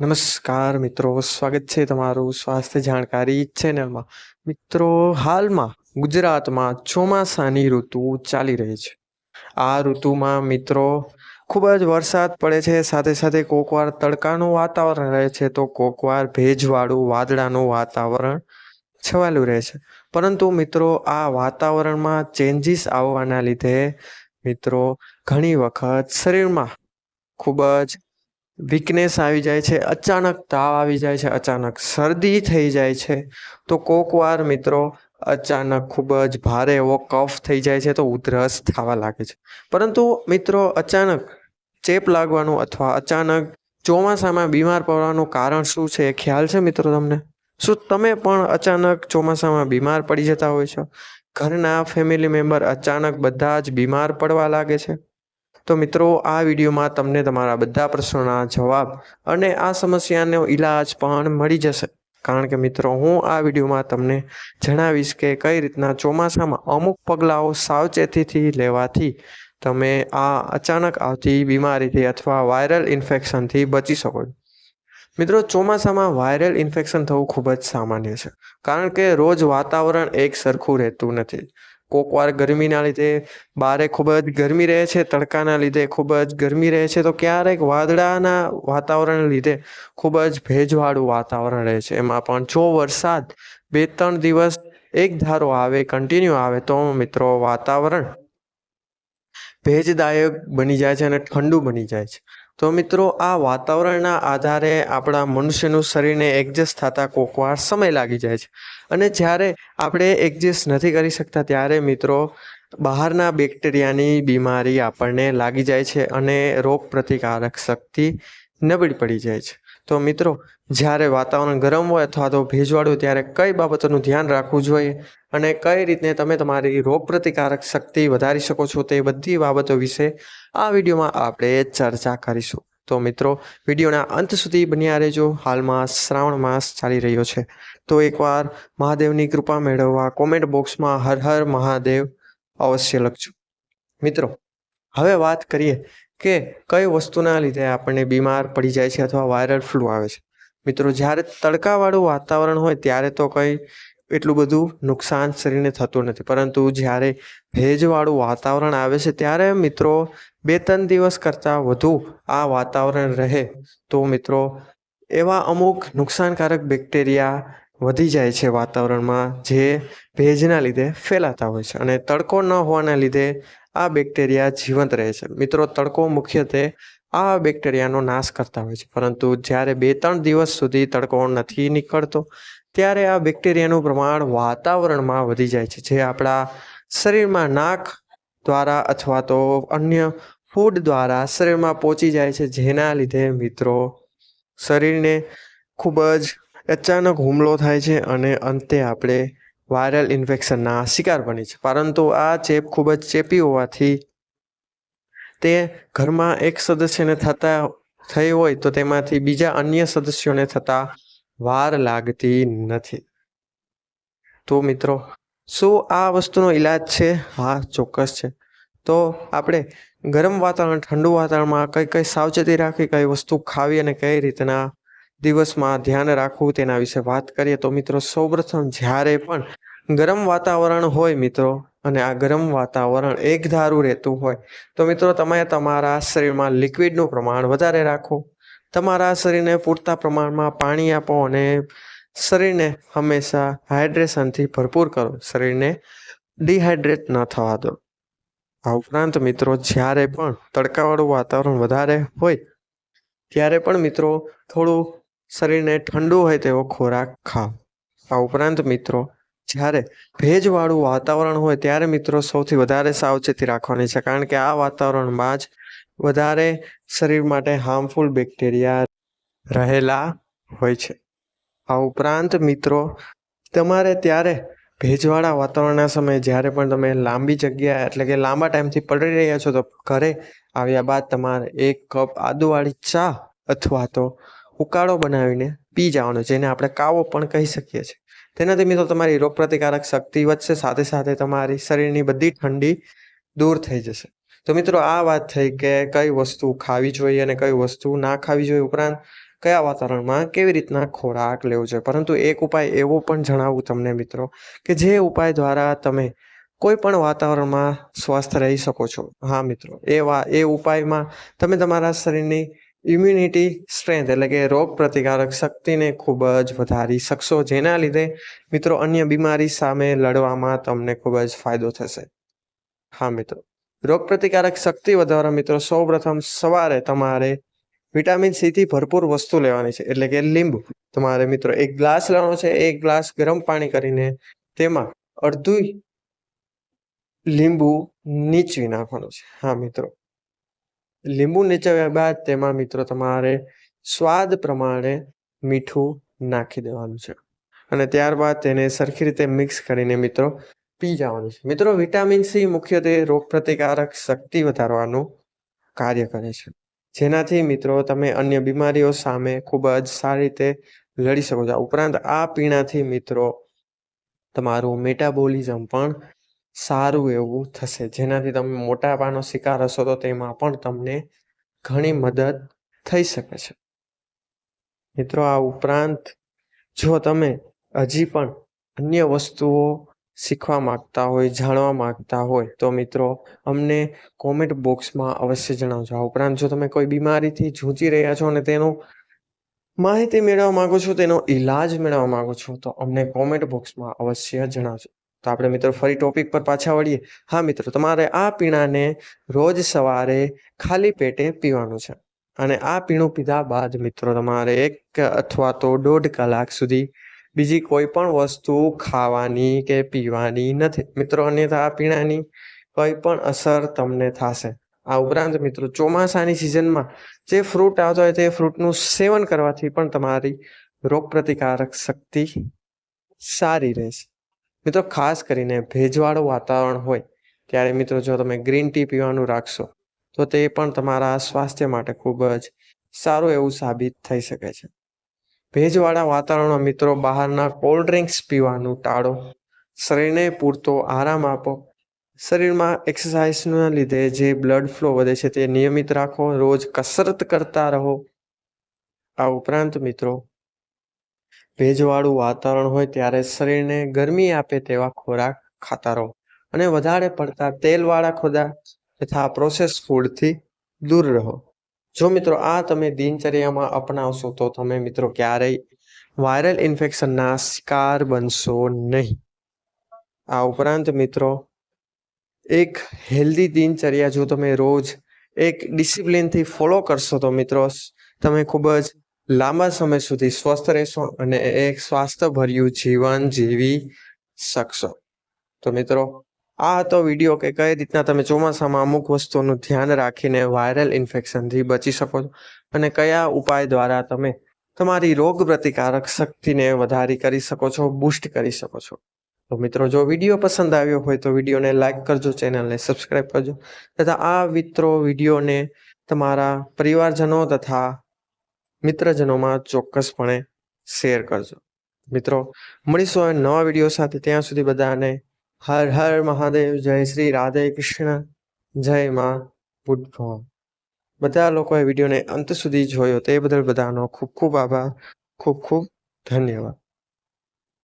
નમસ્કાર મિત્રો, સ્વાગત છે તમારું સ્વાસ્થ્ય જાણકારી ચેનલમાં. મિત્રો, હાલમાં ગુજરાતમાં ચોમાસાની ઋતુ ચાલી રહી છે. આ ઋતુમાં મિત્રો, ખૂબ જ વરસાદ પડે છે, સાથે સાથે કોકવાર તડકાનું વાતાવરણ રહે છે, તો કોકવાર ભેજવાળું વાદળાનું વાતાવરણ છવાયેલું રહે છે. પરંતુ મિત્રો, આ વાતાવરણમાં ચેન્જીસ આવવાના લીધે મિત્રો, ઘણી વખત શરીરમાં ખૂબ જ વીકનેસ આવી જાય છે, અચાનક તાવ આવી જાય છે, અચાનક શરદી થઈ જાય છે, તો કોકવાર મિત્રો અચાનક ખૂબ જ ભારે એવો કફ થઈ જાય છે, તો ઉધરસ થવા લાગે છે. પરંતુ મિત્રો અચાનક ચેપ લાગવાનું અથવા અચાનક ચોમાસામાં બીમાર પડવાનું કારણ શું છે એ ખ્યાલ છે મિત્રો તમને? શું તમે પણ અચાનક ચોમાસામાં બીમાર પડી જતા હોય છો? ઘરના ફેમિલી મેમ્બર અચાનક બધા જ બીમાર પડવા લાગે છે? તો મિત્રો, આ વિડીયોમાં તમને તમારા બધા પ્રશ્નોના જવાબ અને આ સમસ્યાનો ઈલાજ પણ મળી જશે. કારણ કે મિત્રો, હું આ વિડીયોમાં તમને જણાવીશ કે કઈ રીતના ચોમાસામાં અમુક પગલાઓ સાવચેતીથી લેવાથી તમે આ અચાનક આવતી બીમારીથી અથવા વાયરલ ઇન્ફેક્શનથી બચી શકો છો. મિત્રો, ચોમાસામાં વાયરલ ઇન્ફેક્શન થવું ખૂબ જ સામાન્ય છે. કારણ કે રોજ વાતાવરણ એક સરખું રહેતું નથી. કોકવાર ગરમીના લીધે બારે ખૂબ જ ગરમી રહે છે, તડકાના લીધે ખૂબ જ ગરમી રહે છે, તો ક્યારેક વાદળાના વાતાવરણના લીધે ખૂબ જ ભેજવાળું વાતાવરણ રહે છે. એમાં પણ જો વરસાદ બે ત્રણ દિવસ એક ધારો આવે કન્ટિન્યુ આવે, તો મિત્રો વાતાવરણ ભેજદાયક બની જાય છે અને ઠંડુ બની જાય છે. તો મિત્રો, આ વાતાવરણના આધારે આપણા મનુષ્યનું શરીરને એડજસ્ટ થતાં કોકવાર સમય લાગી જાય છે. અને જ્યારે આપણે એક્ઝિસ્ટ નથી કરી શકતા ત્યારે મિત્રો, બહારના બેક્ટેરિયાની બીમારી આપણને લાગી જાય છે અને રોગ પ્રતિકારક શક્તિ નબળી પડી જાય છે. તો મિત્રો, જ્યારે વાતાવરણ ગરમ હોય અથવા તો ભેજવાળું ત્યારે કઈ બાબતોનું ધ્યાન રાખવું જોઈએ અને કઈ રીતે તમે તમારી રોગ પ્રતિકારક શક્તિ વધારી શકો છો તે બધી બાબતો વિશે આ વિડીયોમાં આપણે ચર્ચા કરીશું. તો મિત્રો, વિડીયોના અંત સુધી બન્યા રહેજો. હાલમાં શ્રાવણ માસ ચાલી રહ્યો છે. તો એકવાર મહાદેવની કૃપા મેળવવા કોમેન્ટ બોક્સમાં હર હર મહાદેવ અવશ્ય લખજો. મિત્રો, હવે વાત કરીએ કે કઈ વસ્તુના લીધે આપણને બીમાર પડી જાય છે અથવા વાયરલ ફ્લૂ આવે છે. મિત્રો, જ્યારે તડકાવાળું વાતાવરણ હોય ત્યારે તો કંઈ એટલું બધું નુકસાન શરીરને થતું નથી. પરંતુ જ્યારે ભેજવાળું વાતાવરણ આવે છે, ત્યારે મિત્રો બે ત્રણ દિવસ કરતાં વધુ આ વાતાવરણ રહે તો મિત્રો એવા અમુક નુકસાનકારક બેક્ટેરિયા વધી જાય છે વાતાવરણમાં જે ભેજના લીધે ફેલાતા હોય છે અને તડકો ન હોવાના લીધે આ બેક્ટેરિયા જીવંત રહે છે. મિત્રો તડકો મુખ્યત્વે આ બેક્ટેરિયાનો નાશ કરતા હોય છે. પરંતુ જ્યારે બે ત્રણ દિવસ સુધી તડકો નથી નીકળતો ત્યારે આ બેક્ટેરિયાનું પ્રમાણ વાતાવરણમાં વધી જાય છે. જે આપણા શરીરમાં નાક દ્વારા અથવા તો અન્ય ફૂડ દ્વારા શરીરમાં પહોંચી જાય છે. જેના લીધે મિત્રો શરીરને ખૂબ જ અચાનક હુમલો થાય છે અને અંતે આપણે વાયરલ ઇન્ફેક્શનના શિકાર બની છે. પરંતુ આ ચેપ ખૂબ જ ચેપી હોવાથી તે ઘરમાં એક સદસ્યને થતા થઈ હોય તો તેમાંથી બીજા અન્ય સદસ્યોને થતા વાર લાગતી નથી. તો મિત્રો, શું આ વસ્તુનો ઈલાજ છે? હા, ચોક્કસ છે. તો આપણે ગરમ વાતાવરણ, ઠંડુ વાતાવરણમાં કઈ કઈ સાવચેતી રાખવી કઈ વસ્તુ ખાવી અને કઈ રીતના દિવસમાં ધ્યાન રાખવું તેના વિશે વાત કરીએ. તો મિત્રો, સૌપ્રથમ જ્યારે પણ ગરમ વાતાવરણ હોય મિત્રો, અને આ ગરમ વાતાવરણ એકધારું રહેતું હોય, તો મિત્રો તમે તમારા શરીરમાં લિક્વિડનું પ્રમાણ વધારે રાખો તમારા શરીરને પૂરતા પ્રમાણમાં પાણી આપો અને શરીરને હંમેશા હાઇડ્રેશનથી ભરપૂર કરો. શરીરને ડિહાઇડ્રેટ ન થવા દો. આ ઉપરાંત મિત્રો, જ્યારે પણ તડકાવાળું વાતાવરણ વધારે હોય, ત્યારે પણ મિત્રો થોડું શરીરને ઠંડુ હોય તેવો ખોરાક ખાઓ. આ ઉપરાંત મિત્રો, જ્યારે ભેજવાળું વાતાવરણ હોય, ત્યારે મિત્રો સૌથી વધારે સાવચેતી રાખવાની છે, કારણ કે આ વાતાવરણમાં જ વધારે શરીર માટે હાર્મફુલ બેક્ટેરિયા રહેલા હોય છે. આ ઉપરાંત મિત્રો, તમારે ત્યારે ભેજવાળા વાતાવરણના સમયે જ્યારે પણ તમે લાંબી જગ્યા એટલે કે લાંબા ટાઈમથી પડી રહ્યા છો તો ઘરે આવ્યા બાદ તમારે એક કપ આદુવાળી ચા અથવા તો ઉકાળો બનાવીને પી જવાનો જેને આપણે કાવો પણ કહી શકીએ છીએ. તેનાથી મિત્રો તમારી રોગપ્રતિકારક શક્તિ વધશે, સાથે સાથે તમારી શરીરની બધી ઠંડી દૂર થઈ જશે. તો મિત્રો આ વાત થઈ કે કઈ વસ્તુ ખાવી જોઈએ અને કઈ વસ્તુ ના ખાવી જોઈએ ઉપરાંત કયા વાતાવરણમાં કેવી રીતના ખોરાક લેવો જોઈએ. પરંતુ એક ઉપાય એવો પણ જણાવું તમને મિત્રો કે જે ઉપાય દ્વારા તમે કોઈ પણ વાતાવરણમાં સ્વસ્થ રહી શકો છો. હા મિત્રો એ વા એ ઉપાયમાં તમે તમારા શરીરની ઇમ્યુનિટી સ્ટ્રેન્થ એટલે કે રોગ પ્રતિકારક શક્તિને ખૂબ જ વધારી શકશો. જેના લીધે મિત્રો અન્ય બીમારી સામે લડવામાં તમને ખૂબ જ ફાયદો થશે. હા મિત્રો. રોગ પ્રતિકારક શક્તિ વધારવા મિત્રો, સૌપ્રથમ સવારે તમારે વિટામિન સી થી ભરપૂર વસ્તુ લેવાની છે. એટલે કે લીંબુ. તમારે મિત્રો એક ગ્લાસ લેવાનો છે, એક ગ્લાસ ગરમ પાણી કરીને તેમાં અડધું લીંબુ નીચવી નાખવાનું છે. હા, મિત્રો. લીંબુ નીચવ્યા બાદ તેમાં મિત્રો તમારે સ્વાદ પ્રમાણે મીઠું નાખી દેવાનું છે. અને ત્યારબાદ તેને સરખી રીતે મિક્સ કરીને મિત્રો પી જવાનું છે. મિત્રો વિટામિન સી મુખ્યત્વે રોગ પ્રતિકારક શક્તિ વધારવાનું કાર્ય કરે છે. જેનાથી મિત્રો, તમે અન્ય બીમારીઓ સામે ખૂબ જ સારી રીતે લડી શકો છો. ઉપરાંત આ પીણાથી મિત્રો, તમારું મેટાબોલિઝમ પણ સારું એવું થશે. જેનાથી તમે મોટાપાનો શિકાર હશો તો તેમાં પણ તમને ઘણી મદદ થઈ શકે છે. મિત્રો, આ ઉપરાંત જો તમે હજી પણ અન્ય વસ્તુઓ શીખવા માંગતા હોય, જાણવા માંગતા હોય, તો મિત્રો અમને કોમેન્ટ બોક્સમાં અવશ્ય જણાવજો. આ ઉપરાંત જો તમે કોઈ બીમારીથી જૂજી રહ્યા છો અને તેનો માહિતી મેળવવા માગો છો, તેનો ઈલાજ મેળવવા માગો છો, તો અમને કોમેન્ટ બોક્સમાં અવશ્ય જણાવજો. તો આપણે મિત્રો ફરી ટોપિક પર પાછા વળીએ. હા મિત્રો, તમારે આ પીણાને રોજ સવારે ખાલી પેટે પીવાનું છે. અને આ પીણું પીધા બાદ મિત્રો તમારે એક અથવા તો દોઢ કલાક સુધી બીજી કોઈ પણ વસ્તુ ખાવાની કે પીવાની નથી. મિત્રો, અન્યથા પીણાની કોઈ પણ અસર તમને થશે. આ ઉપરાંત મિત્રો, ચોમાસાની સિઝનમાં જે ફ્રૂટ આવતા હોય તે ફ્રૂટનું સેવન કરવાથી પણ તમારી રોગ પ્રતિકારક શક્તિ સારી રહેશે. મિત્રો, ખાસ કરીને ભેજવાળું વાતાવરણ હોય, ત્યારે મિત્રો, જો તમે ગ્રીન ટી પીવાનું રાખશો, તો તે પણ તમારા સ્વાસ્થ્ય માટે ખૂબ જ સારું એવું સાબિત થઈ શકે છે. ભેજવાળા વાતાવરણમાં મિત્રો બહારના કોલ્ડ ડ્રિંક્સ પીવાનું ટાળો. શરીરને પૂરતો આરામ આપો. શરીરમાં એક્સરસાઇઝના લીધે જે બ્લડ ફ્લો વધે છે તે નિયમિત રાખો. રોજ કસરત કરતા રહો. આ ઉપરાંત મિત્રો, ભેજવાળું વાતાવરણ હોય ત્યારે શરીરને ગરમી આપે તેવા ખોરાક ખાતા રહો અને વધારે પડતા તેલવાળા ખોરાક તથા પ્રોસેસ ફૂડથી દૂર રહો. જો મિત્રો આ તમે દિનચર્યામાં અપનાવશો તો તમે મિત્રો ક્યારેય વાયરલ ઇન્ફેક્શનના શિકાર બનશો નહીં. આ ઉપરાંત મિત્રો એક હેલ્ધી દિનચર્યા જો તમે રોજ એક ડિસિપ્લિનથી ફોલો કરશો તો મિત્રો તમે ખૂબ જ લાંબા સમય સુધી સ્વસ્થ રહેશો અને એક સ્વાસ્થ્યભર્યું જીવન જીવી શકશો. તો મિત્રો આ હતો વીડિયો કે કઈ રીતના તમે ચોમાસામાં અમુક વસ્તુઓનું ધ્યાન રાખીને વાયરલ ઇન્ફેક્શનથી બચી શકો છો અને કયા ઉપાય દ્વારા તમે તમારી રોગ પ્રતિકારક શક્તિને વધારી કરી શકો છો બુસ્ટ કરી શકો છો. તો મિત્રો, જો વીડિયો પસંદ આવ્યો હોય તો વિડીયોને લાઈક કરજો ચેનલને સબસ્ક્રાઈબ કરજો તથા આ મિત્રો વિડીયોને તમારા પરિવારજનો તથા મિત્રજનોમાં ચોક્કસપણે શેર કરજો. મિત્રો, મળીશું હવે નવા વીડિયો સાથે. ત્યાં સુધી બધાને હર હર મહાદેવ જય શ્રી રાધે કૃષ્ણ જય માં બુદ્ધ બધા લોકોએ વિડીયોને અંત સુધી જોયો, તે બદલ બધાનો ખૂબ ખૂબ આભાર, ખૂબ ખૂબ ધન્યવાદ.